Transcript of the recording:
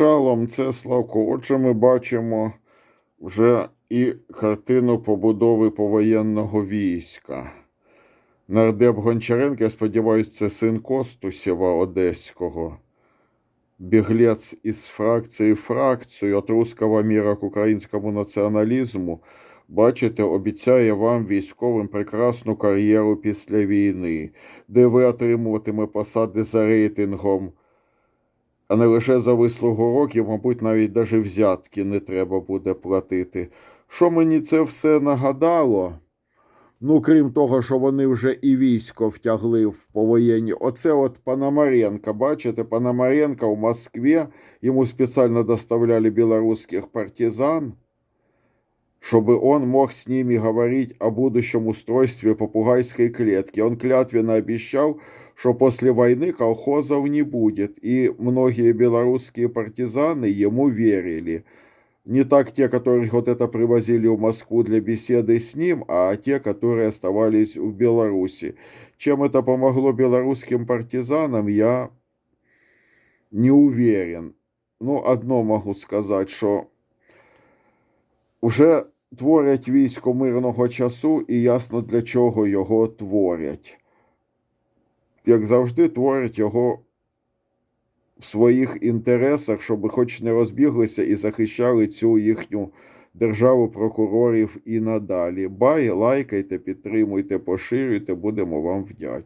Шалом, це Славко. Отже, ми бачимо вже і картину побудови повоєнного війська. Нардеп Гончаренко, я сподіваюся, це син Костусєва Одеського. Біглець із фракції в фракцію від руського міра к українському націоналізму. Бачите, обіцяє вам військовим прекрасну кар'єру після війни, де ви отримуватиме посади за рейтингом а не лише за вислугу років, мабуть, навіть даже взятки не треба буде платити. Що мені це все нагадало? Ну, крім того, що вони вже і військо втягли в повоєнні. Оце от Пономаренко, бачите, Пономаренко в Москві, йому спеціально доставляли білоруських партизан, чтобы он мог с ними говорить о будущем устройстве попугайской клетки. Он клятвенно обещал, что после войны колхозов не будет, и многие белорусские партизаны ему верили. Не так те, которых вот это привозили в Москву для беседы с ним, а те, которые оставались в Беларуси. Чем это помогло белорусским партизанам, я не уверен. Ну, одно могу сказать, що вже творять військо мирного часу, і ясно для чого його творять. Як завжди, творять його в своїх інтересах, щоб хоч не розбіглися і захищали цю їхню державу прокурорів і надалі. Бай, лайкайте, підтримуйте, поширюйте, будемо вам вдячні.